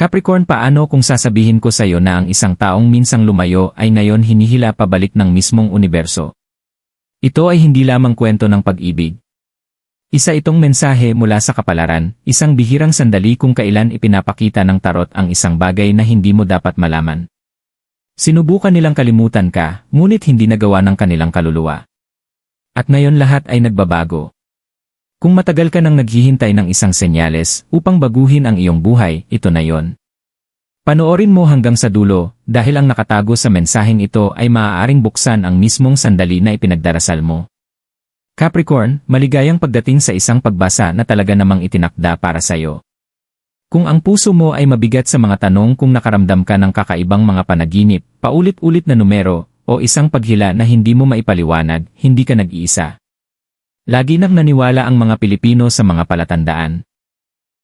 Capricorn paano kung sasabihin ko sa iyo na ang isang taong minsang lumayo ay ngayon hinihila pabalik ng mismong universo? Ito ay hindi lamang kwento ng pag-ibig. Isa itong mensahe mula sa kapalaran, isang bihirang sandali kung kailan ipinapakita ng tarot ang isang bagay na hindi mo dapat malaman. Sinubukan nilang kalimutan ka, ngunit hindi nagawa ng kanilang kaluluwa. At ngayon lahat ay nagbabago. Kung matagal ka nang naghihintay ng isang senyales upang baguhin ang iyong buhay, ito na yon. Panoorin mo hanggang sa dulo, dahil ang nakatago sa mensaheng ito ay maaaring buksan ang mismong sandali na ipinagdarasal mo. Capricorn, maligayang pagdating sa isang pagbasa na talaga namang itinakda para sa iyo. Kung ang puso mo ay mabigat sa mga tanong kung nakaramdam ka ng kakaibang mga panaginip, paulit-ulit na numero, o isang paghila na hindi mo maipaliwanag, hindi ka nag-iisa. Lagi nang naniwala ang mga Pilipino sa mga palatandaan.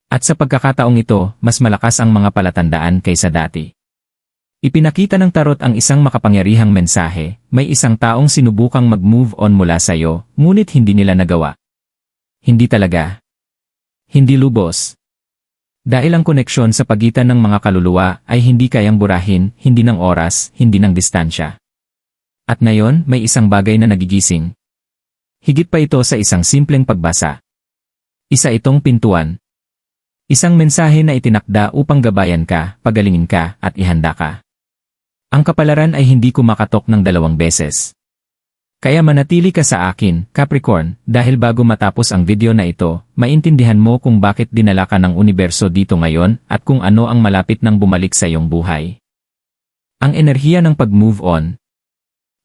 At sa pagkakataong ito, mas malakas ang mga palatandaan kaysa dati. Ipinakita ng tarot ang isang makapangyarihang mensahe, may isang taong sinubukang mag-move on mula sa iyo, ngunit hindi nila nagawa. Hindi talaga. Hindi lubos. Dahil ang koneksyon sa pagitan ng mga kaluluwa ay hindi kayang burahin, hindi ng oras, hindi ng distansya. At ngayon, may isang bagay na nagigising, Higit pa ito sa isang simpleng pagbasa. Isa itong pintuan. Isang mensahe na itinakda upang gabayan ka, pagalingin ka, at ihanda ka. Ang kapalaran ay hindi kumakatok ng dalawang beses. Kaya manatili ka sa akin, Capricorn, dahil bago matapos ang video na ito, maintindihan mo kung bakit dinala ka ng universo dito ngayon at kung ano ang malapit nang bumalik sa iyong buhay. Ang enerhiya ng pag-move on,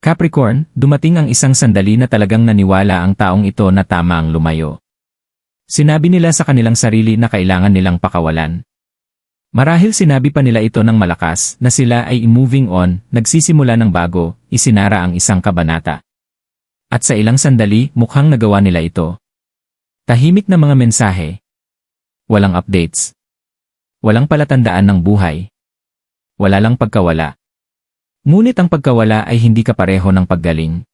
Capricorn, dumating ang isang sandali na talagang naniwala ang taong ito na tama ang lumayo. Sinabi nila sa kanilang sarili na kailangan nilang pakawalan. Marahil sinabi pa nila ito ng malakas na sila ay moving on, nagsisimula ng bago, isinara ang isang kabanata. At sa ilang sandali, mukhang nagawa nila ito. Tahimik na mga mensahe. Walang updates. Walang palatandaan ng buhay. Wala lang pagkawala. Ngunit ang pagkawala ay hindi kapareho ng paggaling.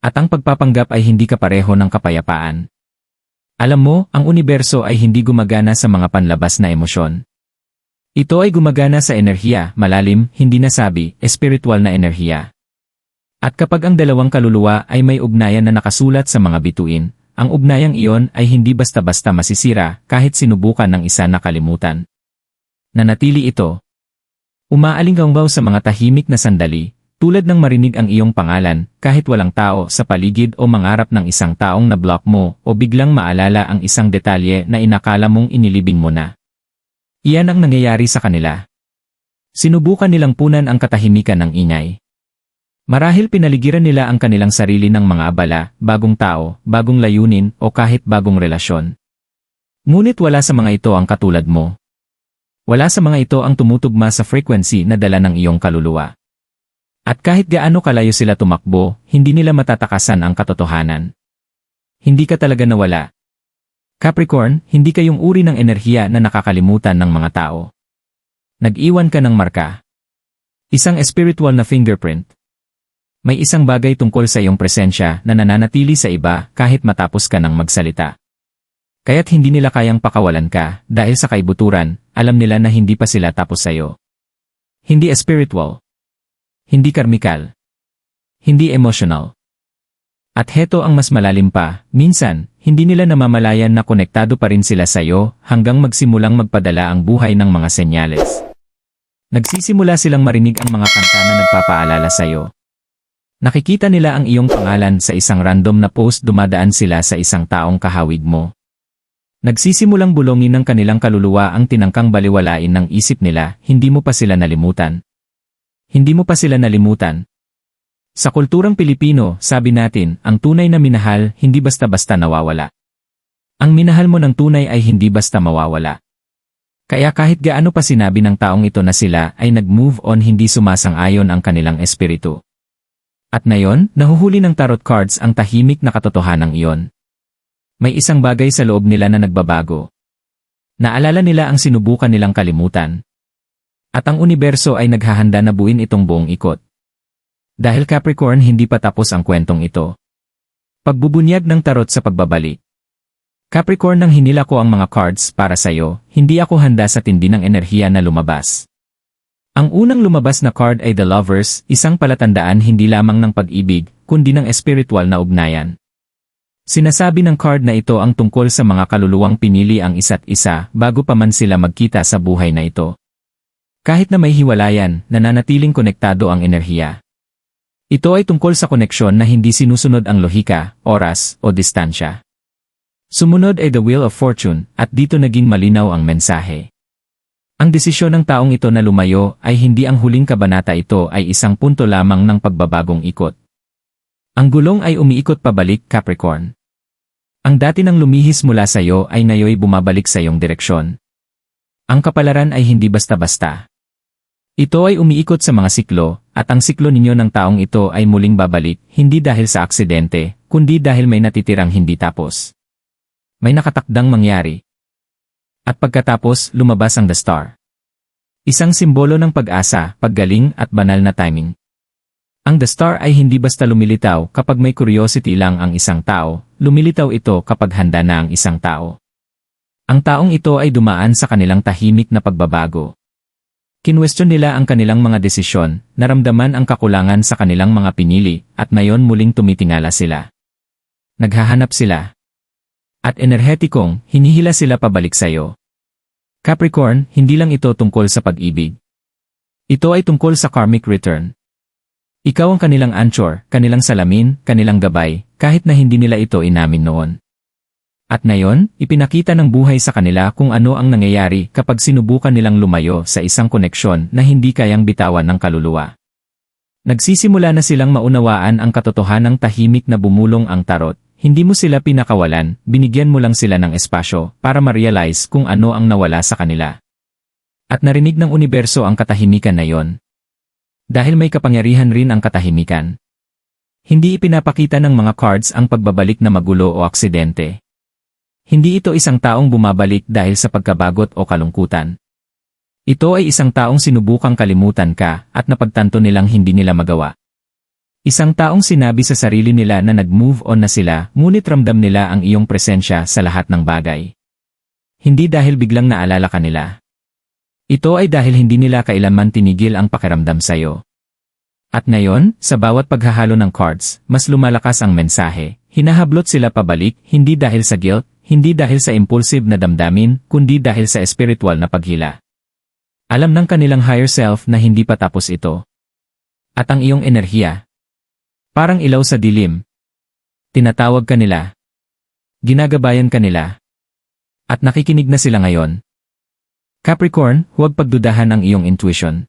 At ang pagpapanggap ay hindi kapareho ng kapayapaan. Alam mo, ang universo ay hindi gumagana sa mga panlabas na emosyon. Ito ay gumagana sa enerhiya, malalim, hindi nasabi, espiritual na enerhiya. At kapag ang dalawang kaluluwa ay may ugnayan na nakasulat sa mga bituin, ang ugnayang iyon ay hindi basta-basta masisira kahit sinubukan ng isa na kalimutan. Nanatili ito, Umaalinggaw sa mga tahimik na sandali, tulad ng marinig ang iyong pangalan, kahit walang tao sa paligid o mangarap ng isang taong na-block mo o biglang maalala ang isang detalye na inakala mong inilibing mo na. Iyan ang nangyayari sa kanila. Sinubukan nilang punan ang katahimikan ng ingay. Marahil pinaligiran nila ang kanilang sarili ng mga abala, bagong tao, bagong layunin o kahit bagong relasyon. Ngunit wala sa mga ito ang katulad mo. Wala sa mga ito ang tumutugma sa frequency na dala ng iyong kaluluwa. At kahit gaano kalayo sila tumakbo, hindi nila matatakasan ang katotohanan. Hindi ka talaga nawala. Capricorn, hindi kayong uri ng enerhiya na nakakalimutan ng mga tao. Nag-iwan ka ng marka. Isang spiritual na fingerprint. May isang bagay tungkol sa iyong presensya na nananatili sa iba kahit matapos ka ng magsalita. Kaya't hindi nila kayang pakawalan ka dahil sa kaibuturan, alam nila na hindi pa sila tapos sa'yo. Hindi spiritual. Hindi karmikal. Hindi emotional. At heto ang mas malalim pa, minsan, hindi nila namamalayan na konektado pa rin sila sa'yo hanggang magsimulang magpadala ang buhay ng mga senyales. Nagsisimula silang marinig ang mga kanta na nagpapaalala sa'yo. Nakikita nila ang iyong pangalan sa isang random na post dumadaan sila sa isang taong kahawig mo. Nagsisimulang bulongin ng kanilang kaluluwa ang tinangkang baliwalain ng isip nila, hindi mo pa sila nalimutan. Hindi mo pa sila nalimutan. Sa kulturang Pilipino, sabi natin, ang tunay na minahal, hindi basta-basta nawawala. Ang minahal mo ng tunay ay hindi basta mawawala. Kaya kahit gaano pa sinabi ng taong ito na sila ay nag-move on hindi sumasang-ayon ang kanilang espiritu. At ngayon, nahuhuli ng tarot cards ang tahimik na katotohanan iyon. May isang bagay sa loob nila na nagbabago. Naalala nila ang sinubukan nilang kalimutan. At ang universo ay naghahanda na buuin itong buong ikot. Dahil Capricorn hindi pa tapos ang kwentong ito. Pagbubunyag ng tarot sa pagbabalik. Capricorn nang hinila ko ang mga cards para sa'yo, hindi ako handa sa tindi ng enerhiya na lumabas. Ang unang lumabas na card ay The Lovers, isang palatandaan hindi lamang ng pag-ibig, kundi ng espiritual na ugnayan. Sinasabi ng card na ito ang tungkol sa mga kaluluwang pinili ang isa't isa bago pa man sila magkita sa buhay na ito. Kahit na may hiwalayan, nananatiling konektado ang enerhiya. Ito ay tungkol sa koneksyon na hindi sinusunod ang lohika, oras, o distansya. Sumunod ay The Wheel of Fortune at dito naging malinaw ang mensahe. Ang desisyon ng taong ito na lumayo ay hindi ang huling kabanata ito ay isang punto lamang ng pagbabagong ikot. Ang gulong ay umiikot pabalik Capricorn. Ang dati nang lumihis mula sa iyo ay ngayoy bumabalik sa iyong direksyon. Ang kapalaran ay hindi basta-basta. Ito ay umiikot sa mga siklo, at ang siklo ninyo ng taong ito ay muling babalik, hindi dahil sa aksidente, kundi dahil may natitirang hindi tapos. May nakatakdang mangyari. At pagkatapos, lumabas ang The Star. Isang simbolo ng pag-asa, paggaling at banal na timing. Ang The Star ay hindi basta lumilitaw kapag may curiosity lang ang isang tao, lumilitaw ito kapag handa na ang isang tao. Ang taong ito ay dumaan sa kanilang tahimik na pagbabago. Kinwestiyon nila ang kanilang mga desisyon, naramdaman ang kakulangan sa kanilang mga pinili, at ngayon muling tumitingala sila. Naghahanap sila. At enerhetikong, hinihila sila pabalik sa iyo. Capricorn, hindi lang ito tungkol sa pag-ibig. Ito ay tungkol sa karmic return. Ikaw ang kanilang anchor, kanilang salamin, kanilang gabay, kahit na hindi nila ito inamin noon. At ngayon, ipinakita ng buhay sa kanila kung ano ang nangyayari kapag sinubukan nilang lumayo sa isang koneksyon na hindi kayang bitawan ng kaluluwa. Nagsisimula na silang maunawaan ang katotohanang tahimik na bumulong ang tarot, hindi mo sila pinakawalan, binigyan mo lang sila ng espasyo para ma-realize kung ano ang nawala sa kanila. At narinig ng universo ang katahimikan na yon. Dahil may kapangyarihan rin ang katahimikan. Hindi ipinapakita ng mga cards ang pagbabalik na magulo o aksidente. Hindi ito isang taong bumabalik dahil sa pagkabagot o kalungkutan. Ito ay isang taong sinubukang kalimutan ka at napagtanto nilang hindi nila magawa. Isang taong sinabi sa sarili nila na nag-move on na sila ngunit ramdam nila ang iyong presensya sa lahat ng bagay. Hindi dahil biglang naalala ka nila. Ito ay dahil hindi nila kailanman tinigil ang pakiramdam sa iyo. At ngayon, sa bawat paghahalo ng cards, mas lumalakas ang mensahe. Hinahablot sila pabalik, hindi dahil sa guilt, hindi dahil sa impulsive na damdamin, kundi dahil sa espiritual na paghila. Alam ng kanilang higher self na hindi pa tapos ito. At ang iyong enerhiya. Parang ilaw sa dilim. Tinatawag ka nila. Ginagabayan ka nila. At nakikinig na sila ngayon. Capricorn, huwag pagdudahan ang iyong intuition.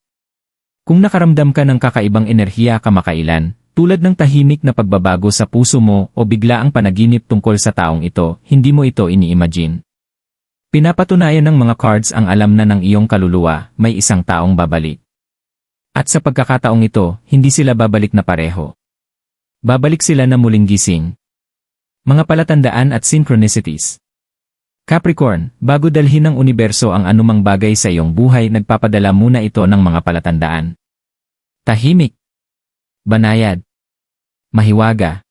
Kung nakaramdam ka ng kakaibang enerhiya kamakailan, tulad ng tahimik na pagbabago sa puso mo o bigla ang panaginip tungkol sa taong ito, hindi mo ito ini-imagine. Pinapatunayan ng mga cards ang alam na ng iyong kaluluwa, may isang taong babalik. At sa pagkakataong ito, hindi sila babalik na pareho. Babalik sila na muling gising. Mga palatandaan at synchronicities. Capricorn, bago dalhin ng universo ang anumang bagay sa iyong buhay nagpapadala muna ito ng mga palatandaan. Tahimik. Banayad. Mahiwaga.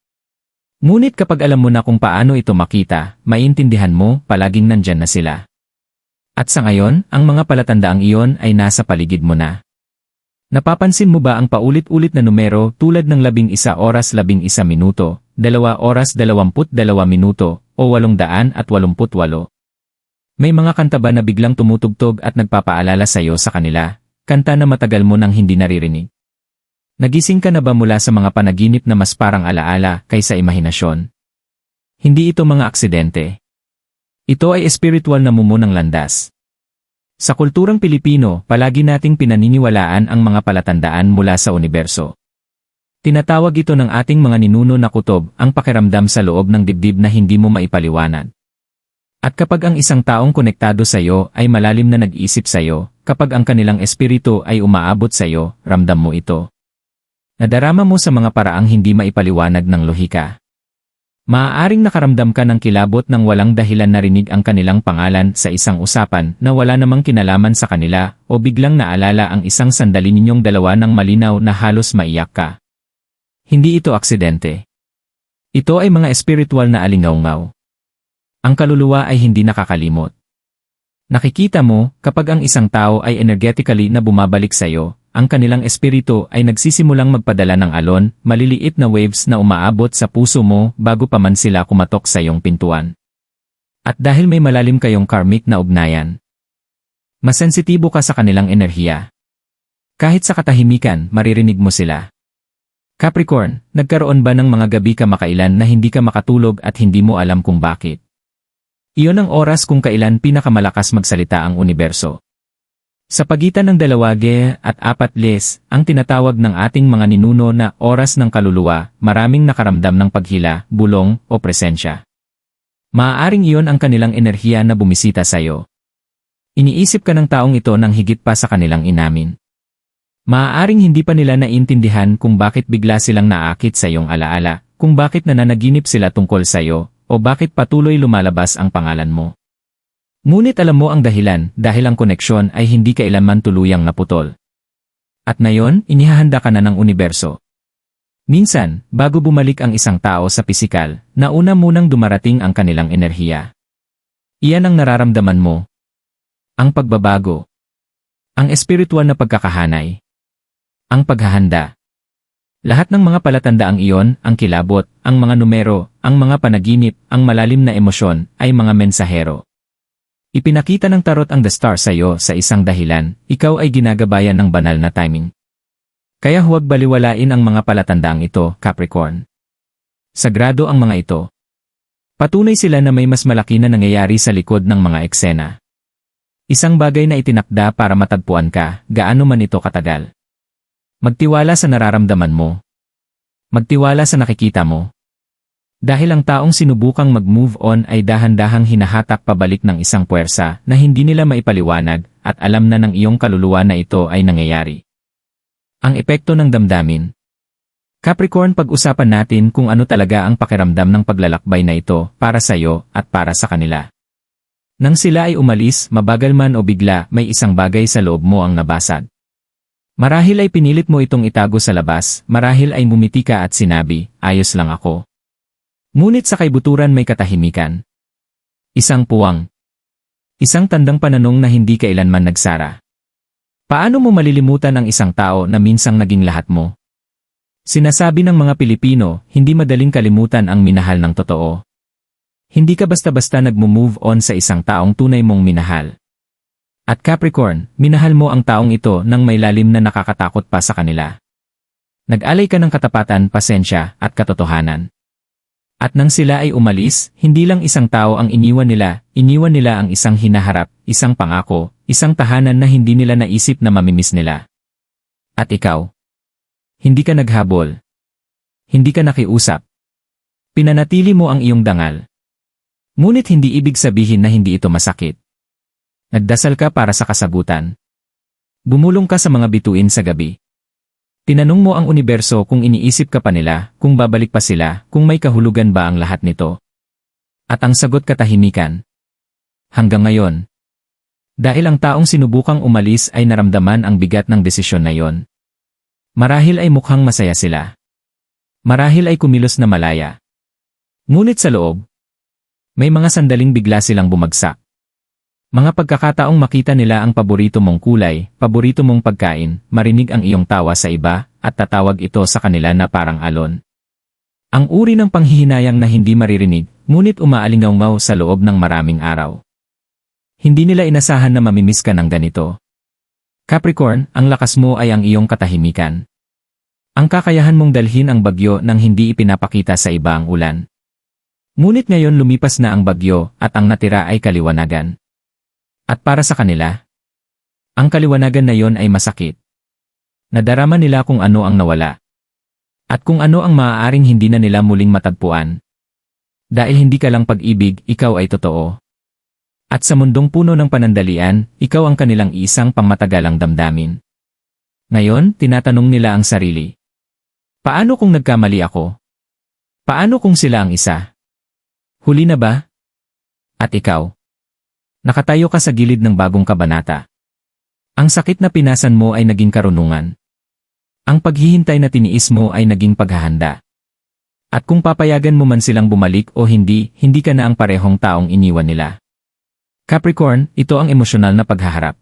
Ngunit kapag alam mo na kung paano ito makita, maintindihan mo, palaging nandyan na sila. At sa ngayon, ang mga palatandaang iyon ay nasa paligid mo na. Napapansin mo ba ang paulit-ulit na numero tulad ng 11 oras 11 minuto, 2 oras 22 minuto, o 888? May mga kanta ba na biglang tumutugtog at nagpapaalala sa iyo sa kanila, kanta na matagal mo nang hindi naririnig? Nagising ka na ba mula sa mga panaginip na mas parang alaala kaysa imahinasyon? Hindi ito mga aksidente. Ito ay espiritual na mumunang landas. Sa kulturang Pilipino, palagi nating pinaniniwalaan ang mga palatandaan mula sa universo. Tinatawag ito ng ating mga ninuno na kutob ang pakiramdam sa loob ng dibdib na hindi mo maipaliwanag. At kapag ang isang taong konektado sa iyo ay malalim na nag-isip sa iyo, kapag ang kanilang espiritu ay umaabot sa iyo, ramdam mo ito. Nadarama mo sa mga paraang hindi maipaliwanag ng lohika. Maaaring nakaramdam ka ng kilabot ng walang dahilan narinig ang kanilang pangalan sa isang usapan na wala namang kinalaman sa kanila o biglang naalala ang isang sandali ninyong dalawa ng malinaw na halos maiyak ka. Hindi ito aksidente. Ito ay mga espiritual na alingaungaw. Ang kaluluwa ay hindi nakakalimot. Nakikita mo, kapag ang isang tao ay energetically na bumabalik sa iyo, ang kanilang espiritu ay nagsisimulang magpadala ng alon, maliliit na waves na umaabot sa puso mo bago pa man sila kumatok sa iyong pintuan. At dahil may malalim kayong karmic na ugnayan, masensitibo ka sa kanilang enerhiya. Kahit sa katahimikan, maririnig mo sila. Capricorn, nagkaroon ba ng mga gabi ka makailan na hindi ka makatulog at hindi mo alam kung bakit? Iyon ang oras kung kailan pinakamalakas magsalita ang universo. Sa pagitan ng dalawa at apat les, ang tinatawag ng ating mga ninuno na oras ng kaluluwa, maraming nakaramdam ng paghila, bulong, o presensya. Maaaring iyon ang kanilang enerhiya na bumisita sa iyo. Iniisip ka ng taong ito ng higit pa sa kanilang inamin. Maaaring hindi pa nila naiintindihan kung bakit bigla silang naakit sa iyong alaala, kung bakit nananaginip sila tungkol sa iyo, o bakit patuloy lumalabas ang pangalan mo. Ngunit alam mo ang dahilan dahil ang koneksyon ay hindi kailanman tuluyang naputol. At ngayon, inihahanda ka na ng universo. Minsan, bago bumalik ang isang tao sa pisikal, nauna munang dumarating ang kanilang enerhiya. Iyan ang nararamdaman mo. Ang pagbabago. Ang espiritual na pagkakahanay. Ang paghahanda. Lahat ng mga palatandaang iyon, ang kilabot, ang mga numero, ang mga panaginip, ang malalim na emosyon, ay mga mensahero. Ipinakita ng tarot ang The Star sa iyo sa isang dahilan, ikaw ay ginagabayan ng banal na timing. Kaya huwag baliwalain ang mga palatandaang ito, Capricorn. Sagrado ang mga ito. Patunay sila na may mas malaki na nangyayari sa likod ng mga eksena. Isang bagay na itinakda para matagpuan ka, gaano man ito katagal. Magtiwala sa nararamdaman mo. Magtiwala sa nakikita mo. Dahil ang taong sinubukang mag-move on ay dahan-dahang hinahatak pabalik ng isang puwersa na hindi nila maipaliwanag at alam na ng iyong kaluluwa na ito ay nangyayari. Ang epekto ng damdamin Capricorn pag-usapan natin kung ano talaga ang pakiramdam ng paglalakbay na ito para sa iyo at para sa kanila. Nang sila ay umalis, mabagal man o bigla, may isang bagay sa loob mo ang nabasag. Marahil ay pinilit mo itong itago sa labas, marahil ay mumiti ka at sinabi, ayos lang ako. Ngunit sa kaibuturan may katahimikan. Isang puwang. Isang tandang pananong na hindi kailanman nagsara. Paano mo malilimutan ang isang tao na minsang naging lahat mo? Sinasabi ng mga Pilipino, hindi madaling kalimutan ang minahal ng totoo. Hindi ka basta-basta nagmo-move on sa isang taong tunay mong minahal. At Capricorn, minahal mo ang taong ito nang may lalim na nakakatakot pa sa kanila. Nag-alay ka ng katapatan, pasensya, at katotohanan. At nang sila ay umalis, hindi lang isang tao ang iniwan nila, iniwan nila ang isang hinaharap, isang pangako, isang tahanan na hindi nila naisip na mamimiss nila. At ikaw? Hindi ka naghabol. Hindi ka nakiusap. Pinanatili mo ang iyong dangal. Ngunit hindi ibig sabihin na hindi ito masakit. Nagdasal ka para sa kasagutan. Bumulong ka sa mga bituin sa gabi. Tinanong mo ang universo kung iniisip ka pa nila, kung babalik pa sila, kung may kahulugan ba ang lahat nito. At ang sagot katahimikan. Hanggang ngayon. Dahil ang taong sinubukang umalis ay naramdaman ang bigat ng desisyon na yon. Marahil ay mukhang masaya sila. Marahil ay kumilos na malaya. Ngunit sa loob, may mga sandaling bigla silang bumagsak. Mga pagkakataong makita nila ang paborito mong kulay, paborito mong pagkain, marinig ang iyong tawa sa iba, at tatawag ito sa kanila na parang alon. Ang uri ng panghihinayang na hindi maririnig, ngunit umaalingaw sa loob ng maraming araw. Hindi nila inasahan na mamimiss ka ng ganito. Capricorn, ang lakas mo ay ang iyong katahimikan. Ang kakayahan mong dalhin ang bagyo nang hindi ipinapakita sa iba ang ulan. Ngunit ngayon lumipas na ang bagyo at ang natira ay kaliwanagan. At para sa kanila, ang kaliwanagan na yon ay masakit. Nadarama nila kung ano ang nawala. At kung ano ang maaaring hindi na nila muling matagpuan. Dahil hindi ka lang pag-ibig, ikaw ay totoo. At sa mundong puno ng panandalian, ikaw ang kanilang isang pangmatagalang damdamin. Ngayon, tinatanong nila ang sarili. Paano kung nagkamali ako? Paano kung sila ang isa? Huli na ba? At ikaw? Nakatayo ka sa gilid ng bagong kabanata. Ang sakit na pinasan mo ay naging karunungan. Ang paghihintay na tiniis mo ay naging paghahanda. At kung papayagan mo man silang bumalik o hindi, hindi ka na ang parehong taong iniwan nila. Capricorn, ito ang emosyonal na paghaharap.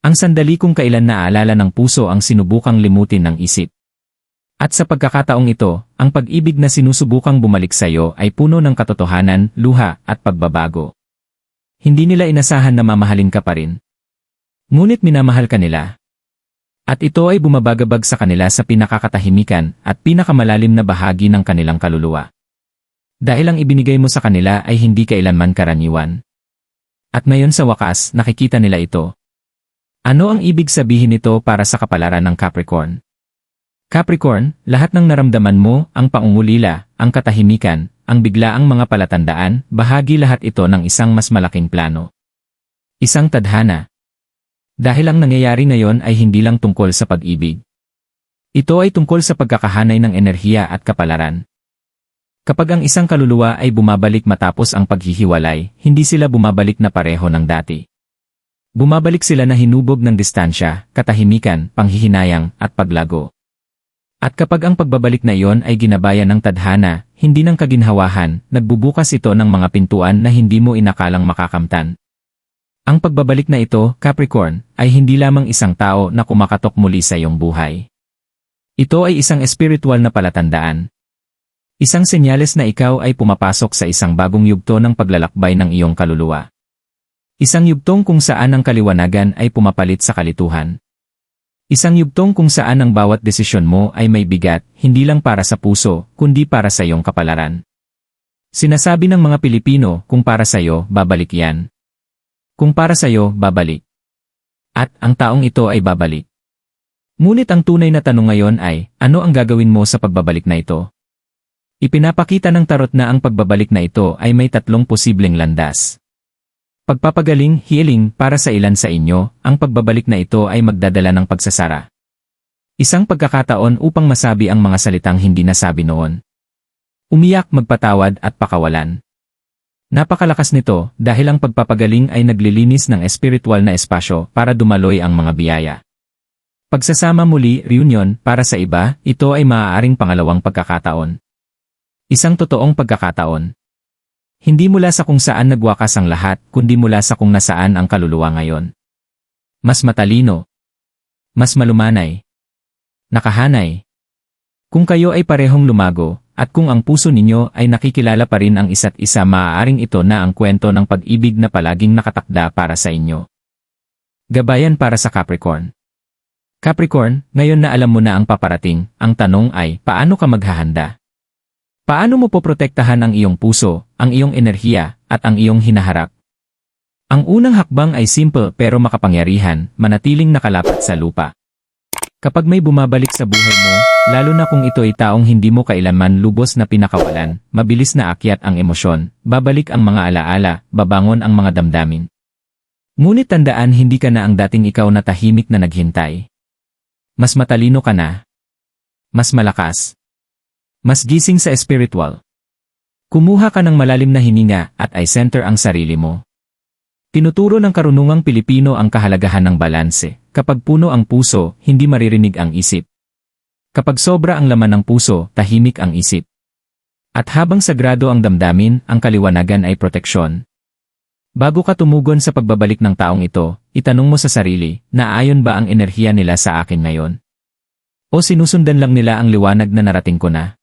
Ang sandali kung kailan naaalala ng puso ang sinubukang limutin ng isip. At sa pagkakataong ito, ang pag-ibig na sinusubukang bumalik sa iyo ay puno ng katotohanan, luha, at pagbabago. Hindi nila inasahan na mamahalin ka pa rin. Ngunit minamahal ka nila. At ito ay bumabagabag sa kanila sa pinakakatahimikan at pinakamalalim na bahagi ng kanilang kaluluwa. Dahil ang ibinigay mo sa kanila ay hindi kailanman karaniwan. At ngayon sa wakas, nakikita nila ito. Ano ang ibig sabihin nito para sa kapalaran ng Capricorn? Capricorn, lahat ng naramdaman mo, ang paungulila, ang katahimikan, ang biglaang mga palatandaan, bahagi lahat ito ng isang mas malaking plano. Isang tadhana. Dahil ang nangyayari ngayon ay hindi lang tungkol sa pag-ibig. Ito ay tungkol sa pagkakahanay ng enerhiya at kapalaran. Kapag ang isang kaluluwa ay bumabalik matapos ang paghihiwalay, hindi sila bumabalik na pareho ng dati. Bumabalik sila na hinubog ng distansya, katahimikan, panghihinayang, at paglago. At kapag ang pagbabalik na iyon ay ginabayan ng tadhana, hindi ng kaginhawahan, nagbubukas ito ng mga pintuan na hindi mo inakalang makakamtan. Ang pagbabalik na ito, Capricorn, ay hindi lamang isang tao na kumakatok muli sa iyong buhay. Ito ay isang espiritual na palatandaan. Isang senyales na ikaw ay pumapasok sa isang bagong yugto ng paglalakbay ng iyong kaluluwa. Isang yugtong kung saan ang kaliwanagan ay pumapalit sa kalituhan. Isang yugtong kung saan ang bawat desisyon mo ay may bigat, hindi lang para sa puso, kundi para sa iyong kapalaran. Sinasabi ng mga Pilipino, kung para sa iyo, babalik yan. Kung para sa iyo, babalik. At ang taong ito ay babalik. Ngunit ang tunay na tanong ngayon ay, ano ang gagawin mo sa pagbabalik na ito? Ipinapakita ng tarot na ang pagbabalik na ito ay may tatlong posibleng landas. Pagpapagaling, healing, para sa ilan sa inyo, ang pagbabalik na ito ay magdadala ng pagsasara. Isang pagkakataon upang masabi ang mga salitang hindi nasabi noon. Umiyak, magpatawad at pakawalan. Napakalakas nito dahil ang pagpapagaling ay naglilinis ng espiritual na espasyo para dumaloy ang mga biyaya. Pagsasama muli, reunion, para sa iba, ito ay maaaring pangalawang pagkakataon. Isang totoong pagkakataon. Hindi mula sa kung saan nagwakas ang lahat, kundi mula sa kung nasaan ang kaluluwa ngayon. Mas matalino. Mas malumanay. Nakahanay. Kung kayo ay parehong lumago, at kung ang puso ninyo ay nakikilala pa rin ang isa't isa maaaring ito na ang kwento ng pag-ibig na palaging nakatakda para sa inyo. Gabayan para sa Capricorn Capricorn, ngayon na alam mo na ang paparating, ang tanong ay, paano ka maghahanda? Paano mo poprotektahan ang iyong puso, ang iyong enerhiya, at ang iyong hinaharap? Ang unang hakbang ay simple pero makapangyarihan, manatiling nakalapat sa lupa. Kapag may bumabalik sa buhay mo, lalo na kung ito ay taong hindi mo kailanman lubos na pinakawalan, mabilis na akyat ang emosyon, babalik ang mga alaala, babangon ang mga damdamin. Ngunit tandaan hindi ka na ang dating ikaw na tahimik na naghintay. Mas matalino ka na. Mas malakas. Mas gising sa spiritual. Kumuha ka ng malalim na hininga at ay center ang sarili mo. Tinuturo ng karunungang Pilipino ang kahalagahan ng balanse. Kapag puno ang puso, hindi maririnig ang isip. Kapag sobra ang laman ng puso, tahimik ang isip. At habang sagrado ang damdamin, ang kaliwanagan ay proteksyon. Bago ka tumugon sa pagbabalik ng taong ito, itanong mo sa sarili, naayon ba ang enerhiya nila sa akin ngayon? O sinusundan lang nila ang liwanag na narating ko na?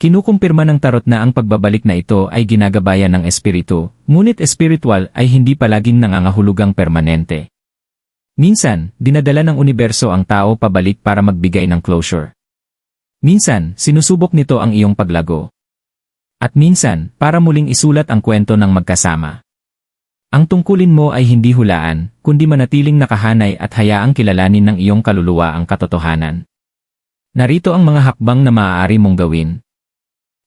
Kinukumpirma ng tarot na ang pagbabalik na ito ay ginagabayan ng espiritu, ngunit espiritual ay hindi palaging nangangahulugang permanente. Minsan, dinadala ng universo ang tao pabalik para magbigay ng closure. Minsan, sinusubok nito ang iyong paglago. At minsan, para muling isulat ang kwento ng magkasama. Ang tungkulin mo ay hindi hulaan, kundi manatiling nakahanay at hayaang kilalanin ng iyong kaluluwa ang katotohanan. Narito ang mga hakbang na maaari mong gawin.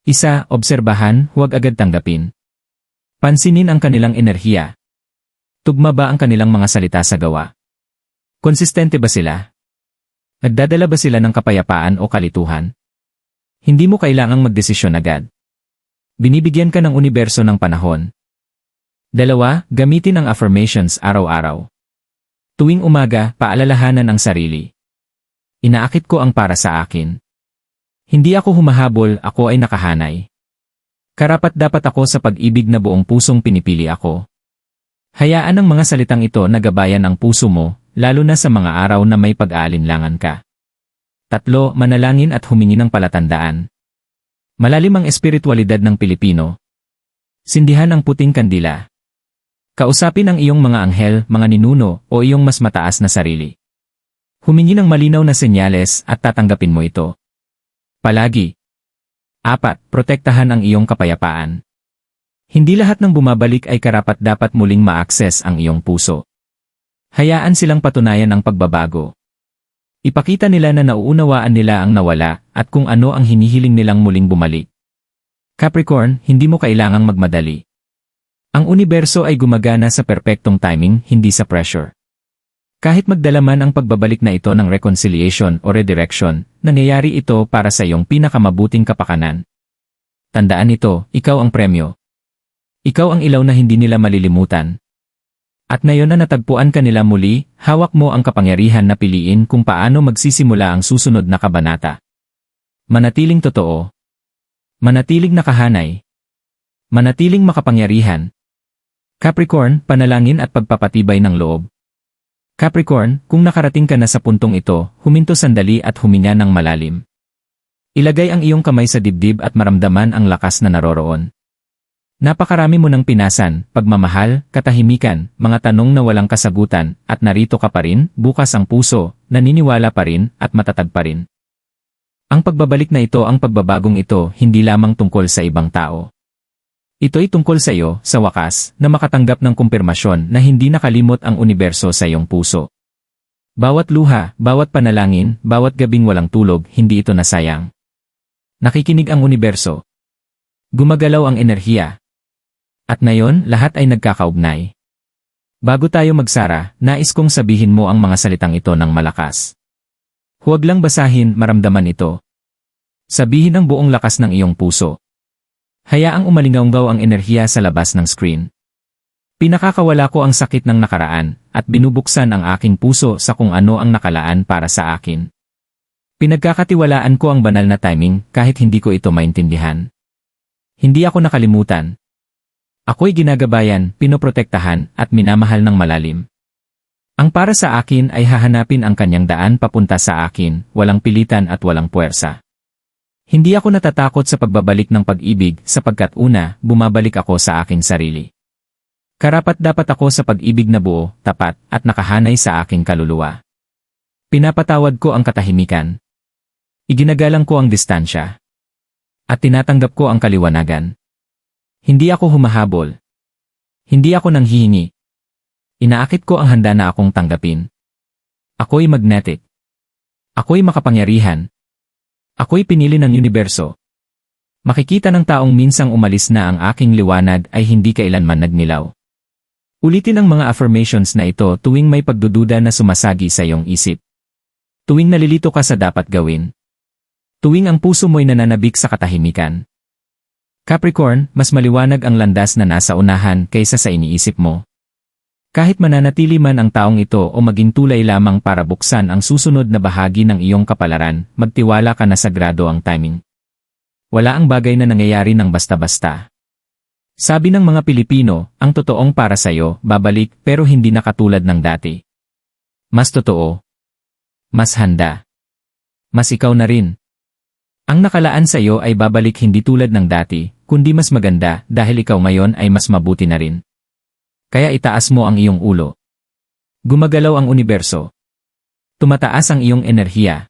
Isa, obserbahan, huwag agad tanggapin. Pansinin ang kanilang enerhiya. Tugma ba ang kanilang mga salita sa gawa? Konsistente ba sila? Nagdadala ba sila ng kapayapaan o kalituhan? Hindi mo kailangang magdesisyon agad. Binibigyan ka ng universo ng panahon. Dalawa, gamitin ang affirmations araw-araw. Tuwing umaga, paalalahanan ang sarili. Inaakit ko ang para sa akin. Hindi ako humahabol, ako ay nakahanay. Karapat dapat ako sa pag-ibig na buong pusong pinipili ako. Hayaan ang mga salitang ito na gabayan ang puso mo, lalo na sa mga araw na may pag-aalinlangan ka. Tatlo, manalangin at humingi ng palatandaan. Malalim ang espiritualidad ng Pilipino. Sindihan ang puting kandila. Kausapin ang iyong mga anghel, mga ninuno, o iyong mas mataas na sarili. Humingi ng malinaw na senyales at tatanggapin mo ito. Palagi. Apat, protektahan ang iyong kapayapaan. Hindi lahat ng bumabalik ay karapat dapat muling ma-access ang iyong puso. Hayaan silang patunayan ang pagbabago. Ipakita nila na nauunawaan nila ang nawala at kung ano ang hinihiling nilang muling bumalik. Capricorn, hindi mo kailangang magmadali. Ang universo ay gumagana sa perpektong timing, hindi sa pressure. Kahit magdala man ang pagbabalik na ito ng reconciliation o redirection, nangyayari ito para sa iyong pinakamabuting kapakanan. Tandaan ito, ikaw ang premyo. Ikaw ang ilaw na hindi nila malilimutan. At ngayon na natagpuan ka nila muli, hawak mo ang kapangyarihan na piliin kung paano magsisimula ang susunod na kabanata. Manatiling totoo. Manatiling nakahanay. Manatiling makapangyarihan. Capricorn, panalangin at pagpapatibay ng loob. Capricorn, kung nakarating ka na sa puntong ito, huminto sandali at huminga ng malalim. Ilagay ang iyong kamay sa dibdib at maramdaman ang lakas na naroroon. Napakarami mo ng pinasan, pagmamahal, katahimikan, mga tanong na walang kasagutan, at narito ka pa rin, bukas ang puso, naniniwala pa rin, at matatag pa rin. Ang pagbabalik na ito ang pagbabagong ito hindi lamang tungkol sa ibang tao. Ito'y tungkol sa iyo, sa wakas, na makatanggap ng kumpirmasyon na hindi nakalimot ang universo sa iyong puso. Bawat luha, bawat panalangin, bawat gabing walang tulog, hindi ito nasayang. Nakikinig ang universo. Gumagalaw ang enerhiya, at ngayon, lahat ay nagkakaugnay. Bago tayo magsara, nais kong sabihin mo ang mga salitang ito ng malakas. Huwag lang basahin, maramdaman ito. Sabihin ang buong lakas ng iyong puso. Hayaang umalingaw ang enerhiya sa labas ng screen. Pinakakawala ko ang sakit ng nakaraan, at binubuksan ang aking puso sa kung ano ang nakalaan para sa akin. Pinagkakatiwalaan ko ang banal na timing kahit hindi ko ito maintindihan. Hindi ako nakalimutan, Ako'y ginagabayan, pinoprotektahan, at minamahal ng malalim. Ang para sa akin ay hahanapin ang kanyang daan papunta sa akin, walang pilitan at walang puwersa. Hindi ako natatakot sa pagbabalik ng pag-ibig sapagkat una, bumabalik ako sa aking sarili. Karapat dapat ako sa pag-ibig na buo, tapat, at nakahanay sa aking kaluluwa. Pinapatawad ko ang katahimikan. Iginagalang ko ang distansya. At tinatanggap ko ang kaliwanagan. Hindi ako humahabol. Hindi ako nanghihingi. Inaakit ko ang handa na akong tanggapin. Ako'y magnetic. Ako'y makapangyarihan. Ako'y pinili ng universo. Makikita ng taong minsang umalis na ang aking liwanag ay hindi kailanman nagnilaw. Ulitin ang mga affirmations na ito tuwing may pagdududa na sumasagi sa iyong isip. Tuwing nalilito ka sa dapat gawin. Tuwing ang puso mo'y nananabik sa katahimikan. Capricorn, mas maliwanag ang landas na nasa unahan kaysa sa iniisip mo. Kahit mananatili man ang taong ito o maging tulay lamang para buksan ang susunod na bahagi ng iyong kapalaran, magtiwala ka na sagrado ang timing. Wala ang bagay na nangyayari ng basta-basta. Sabi ng mga Pilipino, ang totoong para sa'yo, babalik pero hindi na katulad ng dati. Mas totoo. Mas handa. Mas ikaw na rin. Ang nakalaan sa iyo ay babalik hindi tulad ng dati, kundi mas maganda dahil ikaw ngayon ay mas mabuti na rin. Kaya itaas mo ang iyong ulo. Gumagalaw ang universo. Tumataas ang iyong enerhiya.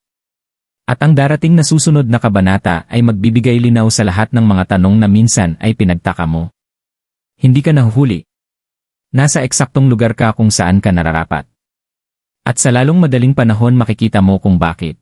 At ang darating na susunod na kabanata ay magbibigay linaw sa lahat ng mga tanong na minsan ay pinagtaka mo. Hindi ka nahuhuli. Nasa eksaktong lugar ka kung saan ka nararapat. At sa lalong madaling panahon makikita mo kung bakit.